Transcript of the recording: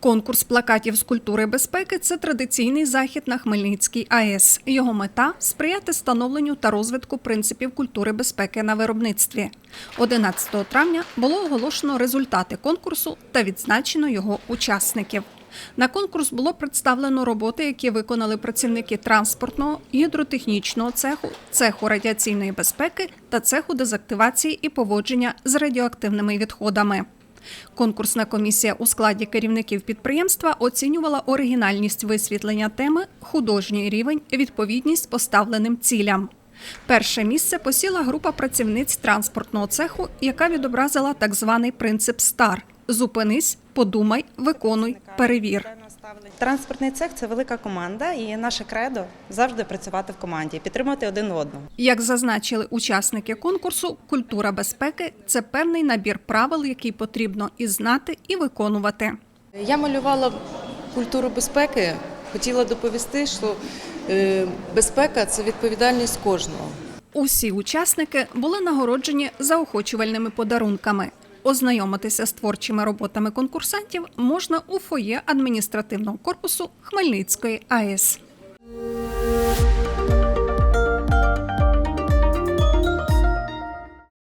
Конкурс плакатів з культури безпеки це традиційний захід на Хмельницькій АЕС. Його мета сприяти становленню та розвитку принципів культури безпеки на виробництві. 11 травня було оголошено результати конкурсу та відзначено його учасників. На конкурс було представлено роботи, які виконали працівники транспортного, гідротехнічного цеху, цеху радіаційної безпеки та цеху дезактивації і поводження з радіоактивними відходами. Конкурсна комісія у складі керівників підприємства оцінювала оригінальність висвітлення теми, художній рівень, відповідність поставленим цілям. Перше місце посіла група працівниць транспортного цеху, яка відобразила так званий принцип СТАР: зупинись, подумай, виконуй, перевір. Транспортний цех це велика команда, і наше кредо завжди працювати в команді, підтримати один одного. Як зазначили учасники конкурсу, культура безпеки це певний набір правил, який потрібно і знати, і виконувати. Я малювала культуру безпеки. Хотіла доповісти, що е, безпека це відповідальність кожного. Усі учасники були нагороджені заохочувальними подарунками. Ознайомитися з творчими роботами конкурсантів можна у фоє адміністративного корпусу Хмельницької АЕС.